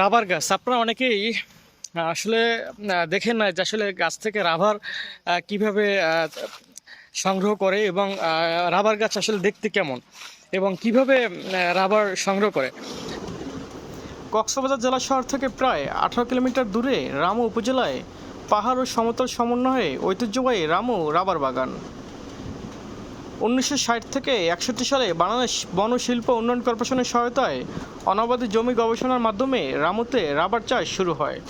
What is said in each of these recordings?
Rubber গাছ। আপনারা অনেকেই আসলে দেখেন না যে আসলে গাছ থেকে রাবার কীভাবে সংগ্রহ করে এবং রাবার গাছ আসলে দেখতে কেমন এবং কীভাবে রাবার সংগ্রহ করে। কক্সবাজার জেলা শহর থেকে প্রায় আঠারো কিলোমিটার দূরে রামু উপজেলায় পাহাড় ও সমতল সমন্বয়ে ঐতিহ্যবাহী রামু রাবার বাগান। উনিশশো ষাট থেকে একষট্টি সালে বাংলাদেশ বনশিল্প উন্নয়ন কর্পোরেশনের সহায়তায় অনাবাদী জমি গবেষণার মাধ্যমে রামুতে রাবার চাষ শুরু হয়।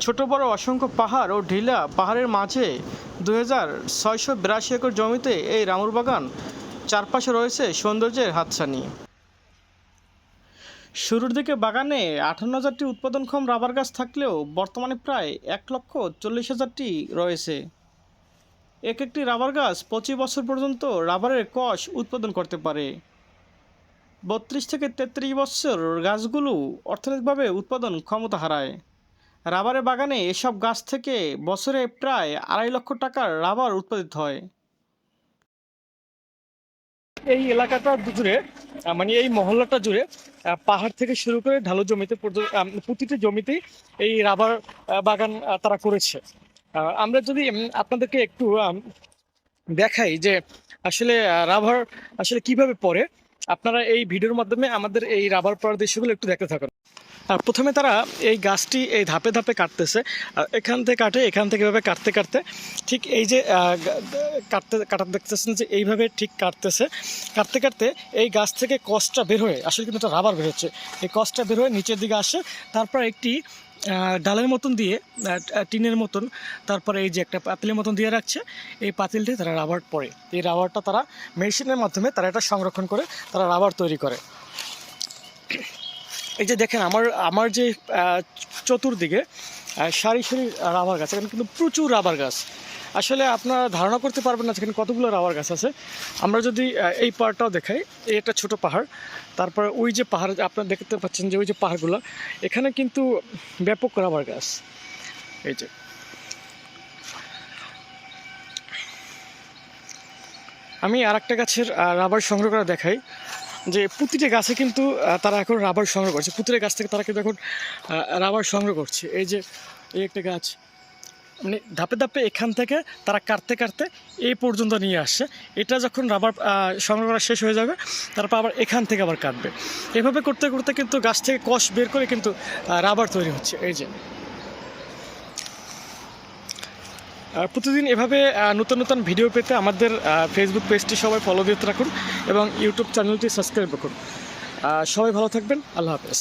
ছোট, বড় অসংখ্য পাহাড় ও ঢিলা পাহাড়ের মাঝে দুই হাজার ছয়শো বিরাশি একর জমিতে এই রামুর বাগান চারপাশে রয়েছে সৌন্দর্যের হাতছানি। শুরুর দিকে বাগানে আঠান্ন হাজারটি উৎপাদনক্ষম রাবার গাছ থাকলেও বর্তমানে প্রায় এক লক্ষ চল্লিশ হাজারটি রয়েছে। এক একটি রাবার গাছ পঁচিশ বছর পর্যন্ত রাবারের কষ উৎপাদন করতে পারে। বত্রিশ থেকে তেত্রিশ বছর গাছগুলো অর্থনৈতিকভাবে উৎপাদন ক্ষমতা হারায়। রাবারের বাগানে এসব গাছ থেকে বছরে প্রায় আড়াই লক্ষ টাকার রাবার উৎপাদিত হয়। এই এলাকাটা জুড়ে মানে এই মহল্লাটা জুড়ে পাহাড় থেকে শুরু করে ঢালু জমিতে প্রতিটি জমিতেই এই রাবার বাগান তারা করেছে। আমরা যদি আপনাদেরকে একটু দেখাই যে আসলে রাবার আসলে কীভাবে পড়ে, আপনারা এই ভিডিওর মাধ্যমে আমাদের এই রাবার পড়ার দৃশ্যগুলো একটু দেখতে থাকুন। আর প্রথমে তারা এই গাছটি এই ধাপে ধাপে কাটতেছে। এখান থেকে কাটে, এখান থেকে এভাবে কাটতে কাটতে ঠিক এই যে কাটতে, কাটা দেখতেছেন যে এইভাবে ঠিক কাটতেছে। কাটতে কাটতে এই গাছ থেকে কষ্টটা বের হয়ে, আসলে কিন্তু একটা রাবার বের হচ্ছে। এই কসটা বের হয়ে নিচের দিকে আসে। তারপর একটি ডালের মতন দিয়ে টিনের মতন, তারপরে এই যে একটা পাতিলের মতন দিয়ে রাখছে, এই পাতিলটি তারা রাবার পরে। এই রাবারটা তারা মেশিনের মাধ্যমে তারা এটা সংরক্ষণ করে, তারা রাবার তৈরি করে। এই যে দেখেন, আমার আমার যে চতুর্দিকে সারি সারি রাবার গাছ, এখানে কিন্তু প্রচুর রাবার গাছ। আসলে আপনারা ধারণা করতে পারবেন না যেখানে কতগুলো রাবার গাছ আছে। আমরা যদি এই পাহাড়টাও দেখাই, এই একটা ছোট পাহাড়। তারপরে ওই যে পাহাড়, আপনারা দেখতে পাচ্ছেন যে ওই যে পাহাড়গুলো, এখানে কিন্তু ব্যাপক রাবার গাছ। এই যে। আমি আর একটা গাছের রাবার সংগ্রহ করা দেখাই, যে প্রতিটা গাছে কিন্তু তারা এখন রাবার সংগ্রহ করছে। প্রতিটা গাছ থেকে তারা কিন্তু এখন রাবার সংগ্রহ করছে। এই যে, এই একটা গাছ। মানে ধাপে ধাপে এখান থেকে তারা কাটতে কাটতে এই পর্যন্ত নিয়ে আসছে। এটা যখন রাবার সংগ্রহ করা শেষ হয়ে যাবে, তারপর আবার এখান থেকে আবার কাটবে। এভাবে করতে করতে কিন্তু গাছ থেকে কষ বের করে কিন্তু রাবার তৈরি হচ্ছে। এই যে। আর প্রতিদিন এভাবে নতুন নতুন ভিডিও পেতে আমাদের ফেসবুক পেজটি সবাই ফলো দিতে রাখুন এবং ইউটিউব চ্যানেলটি সাবস্ক্রাইব রাখুন সবাই ভালো থাকবেন। আল্লাহ হাফেজ।